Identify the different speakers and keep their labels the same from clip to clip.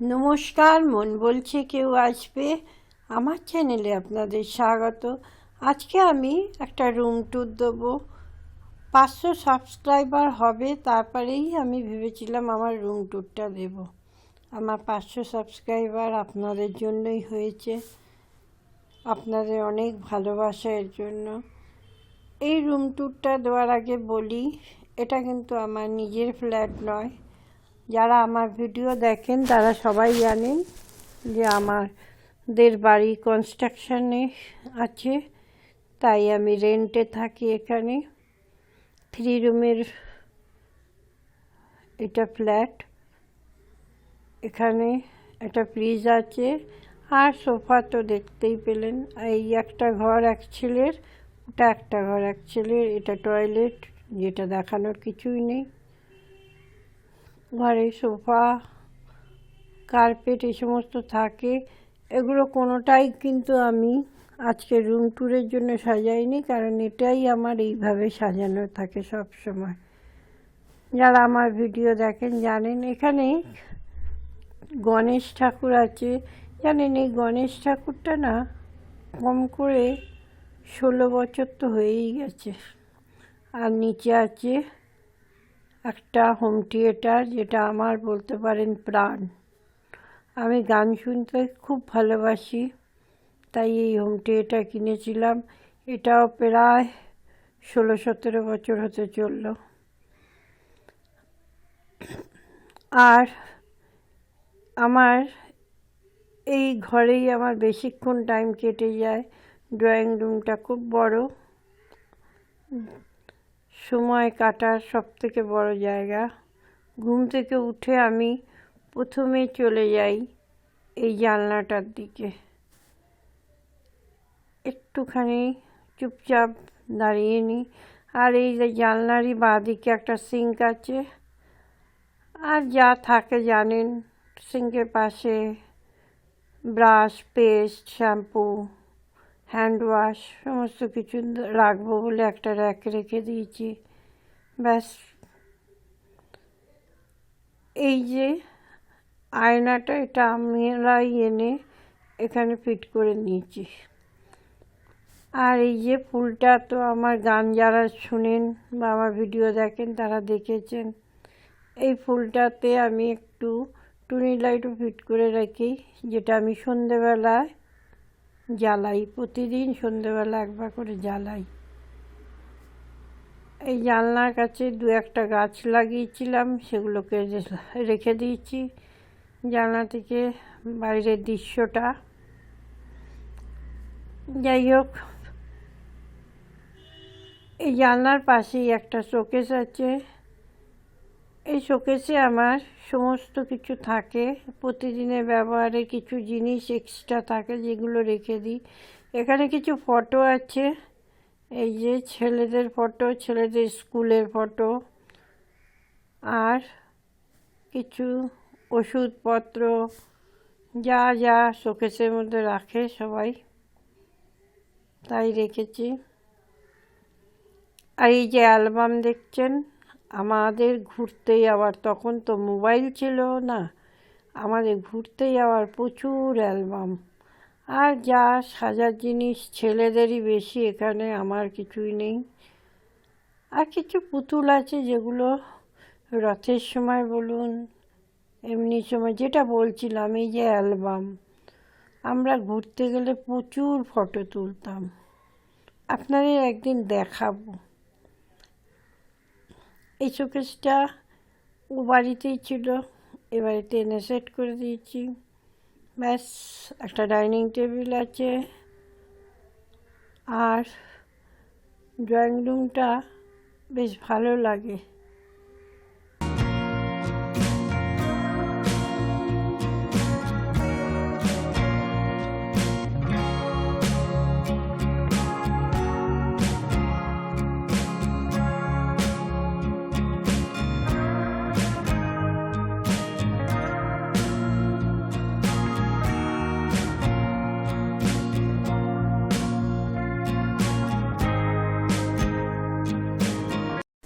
Speaker 1: নমস্কার, মন বলছে কেউ আসবে? আমার চ্যানেলে আপনাদের স্বাগত। আজকে আমি একটা রুম ট্যুর দেবো। পাঁচশো সাবস্ক্রাইবার হবে, তারপরেই আমি ভেবেছিলাম আমার রুম ট্যুরটা দেব। আমার পাঁচশো সাবস্ক্রাইবার আপনাদের জন্যই হয়েছে। আপনাদের অনেক ভালোবাসা এর জন্য। এই রুম ট্যুরটা দেওয়ার আগে বলি, এটা কিন্তু আমার নিজের ফ্ল্যাট নয়। যারা আমার ভিডিও দেখেন, তারা সবাই জানেন যে আমাদের বাড়ি কনস্ট্রাকশানে আছে। তাই আমি রেন্টে থাকি এখানে। থ্রি রুমের এটা ফ্ল্যাট এখানে একটা ফ্রিজ আছে। আর সোফা তো দেখতেই পেলেন। এই একটা ঘর এক ছেলের, ওটা একটা ঘর এক ছেলের। এটা টয়লেট যেটা দেখানোর কিছুই নেই। ঘরে সোফা কার্পেট এই সমস্ত থাকে। এগুলো কোনোটাই কিন্তু আমি আজকে রুম ট্যুরের জন্য সাজাইনি, কারণ এটাই আমার এইভাবে সাজানো থাকে সব সময় যারা আমার ভিডিও দেখেন জানেন, এখানে গণেশ ঠাকুর আছে। জানেন এই গণেশ ঠাকুরটা না কম করে ষোলো বছর তো হয়েই গেছে। আর নিচে আছে একটা হোম থিয়েটার যেটা আমার বলতে পারেন প্রাণ। আমি গান শুনতে খুব ভালোবাসি, তাই এই হোম থিয়েটার কিনেছিলাম। এটাও প্রায় ষোলো সতেরো বছর হতে চলল। আর আমার এই ঘরেই আমার বেশিক্ষণ টাইম কেটে যায়। ড্রয়িং রুমটা খুব বড়। সময় কাটার সব থেকে বড় জায়গা। ঘুম থেকে উঠে আমি প্রথমে চলে যাই এই জানলাটার দিকে। একটুখানি চুপচাপ দাঁড়িয়ে নিই আর এই যে জানলারই বাঁদিকে একটা সিঙ্ক আছে। আর যা থাকে জানেন, সিঙ্কের পাশে brush, paste, shampoo. Hand wash, সমস্ত কিছু রাখব বলে একটা র্যাক রেখে দিয়েছি। ব্যাস। এই যে আয়নাটা, এটা আমরাই এনে এখানে ফিট করে নিয়েছি। আর এই যে ফুলটা তো আমার গান যারা শুনেন বা আমার ভিডিও দেখেন, তারা দেখেছেন। এই ফুলটাতে আমি একটু টুনি লাইটও ফিট করে রাখি, যেটা আমি সন্ধেবেলায় জ্বালাই, প্রতিদিন সন্ধেবেলা একবার করে জ্বালাই। এই জানলার কাছে দু একটা গাছ লাগিয়েছিলাম, সেগুলোকে রেখে দিয়েছি। জানলা থেকে বাইরের দৃশ্যটা। যাই হোক, এই জানলার পাশেই একটা শোকেস আছে। এই শোকেসে আমার সমস্ত কিছু থাকে। প্রতিদিনের ব্যবহারে কিছু জিনিস এক্সট্রা থাকে যেগুলো রেখে দিই। এখানে কিছু ফটো আছে। এই যে ছেলেদের ফটো ছেলেদের স্কুলের ফটো আর কিছু ওষুধপত্র, যা যা শোকেসের মধ্যে রাখে সবাই, তাই রেখেছি। আর এই যে অ্যালবাম দেখছেন আমাদের ঘুরতে যাওয়ার তখন তো মোবাইল ছিল না, আমাদের ঘুরতে যাওয়ার প্রচুর অ্যালবাম। আর যা সাজার জিনিস, ছেলেদেরই বেশি, এখানে আমার কিছুই নেই। আর কিছু পুতুল আছে যেগুলো রথের সময় বলুন, এমনি সময় যেটা বলছিলাম, এই যে অ্যালবাম। আমরা ঘুরতে গেলে প্রচুর ফটো তুলতাম। আপনাদের একদিন দেখাবো। এই শোকেসটা ও বাড়িতেই ছিল। এ বাড়িতে এনে সেট করে দিয়েছি। ব্যাস, একটা ডাইনিং টেবিল আছে। আর ড্রয়িং রুমটা বেশ ভালো লাগে।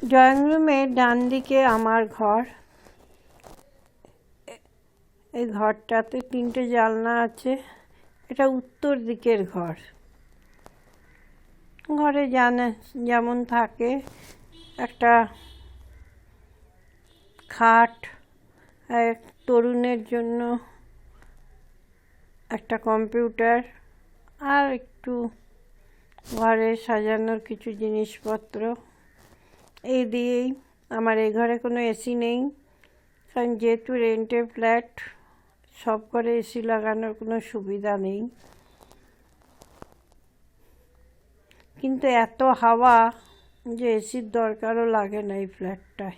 Speaker 1: ড্রয়িং রুমের ডান দিকে আমার ঘর। এই ঘরটাতে তিনটে জানলা আছে। এটা উত্তর দিকের ঘর। ঘরে জানে, যেমন থাকে, একটা খাট, এক তরুণের জন্য একটা কম্পিউটার, আর একটু ঘরে সাজানোর কিছু জিনিসপত্র। এই দিয়েই আমার এই ঘরে কোনো এসি নেই। কারণ যেহেতু রেন্টের ফ্ল্যাট, সব ঘরে এসি লাগানোর কোনো সুবিধা নেই। কিন্তু এত হাওয়া যে এসির দরকারও লাগে না এই ফ্ল্যাটটায়।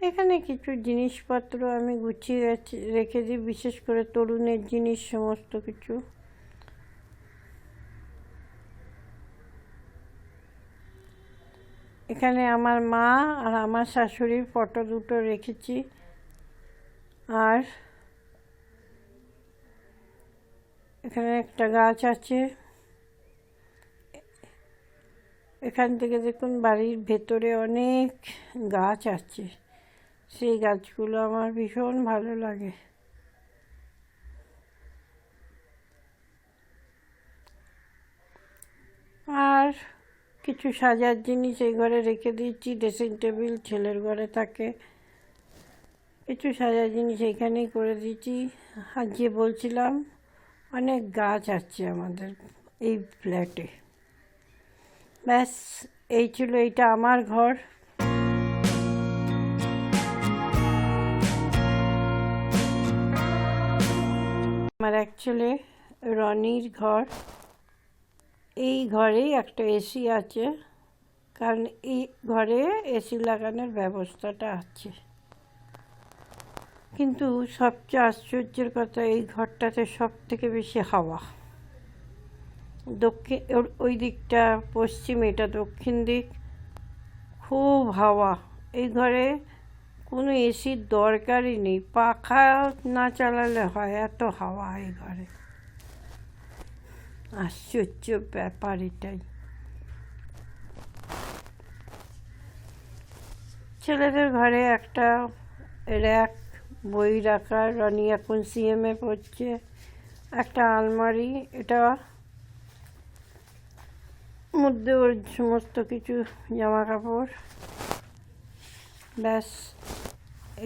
Speaker 1: এখানে কিছু জিনিসপত্র আমি গুছিয়ে রেখে- রেখে দিই, বিশেষ করে তরুণের জিনিস, সমস্ত কিছু। এখানে আমার মা আর আমার শাশুড়ির ফটো দুটো রেখেছি। আর এখানে একটা গাছ আছে। এখান থেকে দেখুন বাড়ির ভেতরে অনেক গাছ আছে। সেই গাছগুলো আমার ভীষণ ভালো লাগে। আর কিছু সাজার জিনিস এই ঘরে রেখে দিয়েছি ড্রেসিং টেবিল ছেলের ঘরে থাকে। কিছু সাজার জিনিস এখানেই করে দিয়েছি। আর যে বলছিলাম, অনেক গাছ আছে আমাদের এই ফ্ল্যাটে ব্যাস, এই ছিল এইটা আমার ঘর। আমার ছেলে, রনির ঘর। এই ঘরেই একটা এসি আছে। কারণ এই ঘরে এসি লাগানোর ব্যবস্থাটা আছে। কিন্তু সবচেয়ে আশ্চর্যের কথা, এই ঘরটাতে সব থেকে বেশি হাওয়া। দক্ষিণ ওই দিকটা, পশ্চিম, এটা দক্ষিণ দিক, খুব হাওয়া। এই ঘরে কোনো এসির দরকারই নেই। পাখা না চালালে হয়, এত হাওয়া এই ঘরে। আশ্চর্য ব্যাপার এটাই ছেলেদের ঘরে একটা র্যাক, বই রাখার রনি এখন সিএমএ পড়ছে, একটা আলমারি, এটা মধ্যে ওর সমস্ত কিছু জামা কাপড় ব্যাস,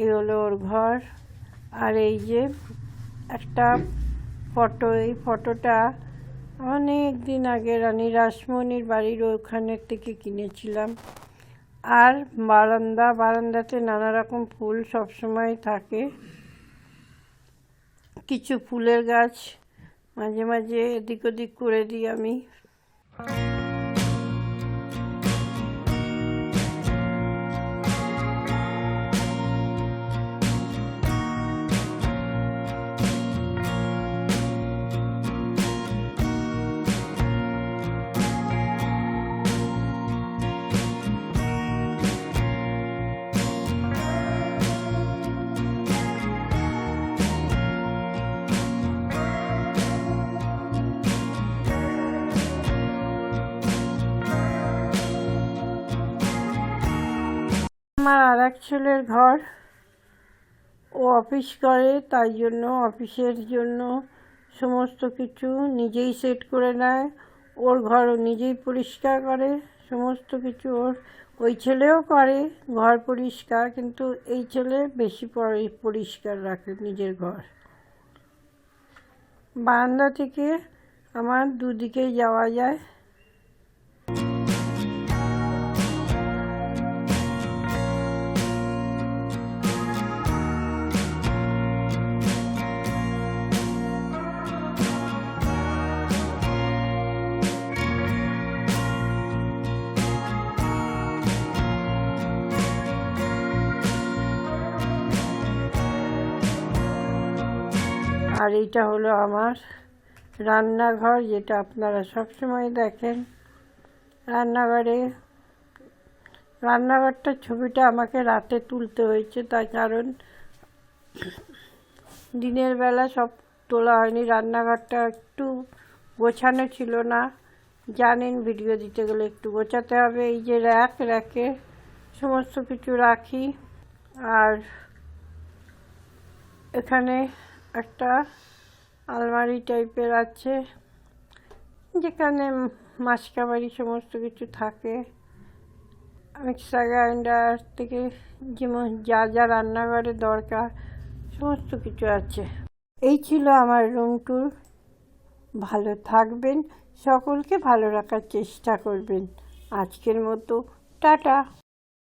Speaker 1: এই হলো ওর ঘর। আর এই যে একটা ফটো, এই ফটোটা অনেক দিন আগে রানী রাসমণির বাড়ির ওখানের থেকে কিনেছিলাম। আর বারান্দা, বারান্দাতে নানা রকম ফুল সবসময় থাকে। কিছু ফুলের গাছ মাঝে মাঝে এদিক ওদিক করে দিই আমি। এক ছেলের ঘর। ও অফিস করে, তাই জন্য অফিসের জন্য সমস্ত কিছু নিজেই সেট করে নেয়। ওর ঘর ও নিজেই পরিষ্কার করে, সমস্ত কিছু ওর। ওই ছেলেও করে, ঘর পরিষ্কার, কিন্তু এই ছেলে বেশি পরি- পরিষ্কার রাখে নিজের ঘর। বারান্দা থেকে আমার দুদিকেই যাওয়া যায়। আর এইটা হলো আমার রান্নাঘর, যেটা আপনারা সবসময় দেখেন রান্নাঘরে। রান্নাঘরটার ছবিটা আমাকে রাতে তুলতে হয়েছে, তার কারণ দিনের বেলা সব তোলা হয়নি। রান্নাঘরটা একটু গোছানো ছিল না। জানেন, ভিডিও দিতে গেলে একটু গোছাতে হবে। এই যে র্যাক, র্যাকে সমস্ত কিছু রাখি। আর এখানে একটা আলমারি টাইপের আছে, যেখানে মাসকাবারি সমস্ত কিছু থাকে। মিক্সার গ্রাইন্ডার থেকে যেমন যা যা রান্নাঘরে দরকার সমস্ত কিছু আছে। এই ছিল আমার রুম ট্যুর ভালো থাকবেন, সকলকে ভালো রাখার চেষ্টা করবেন। আজকের মতো, টাটা।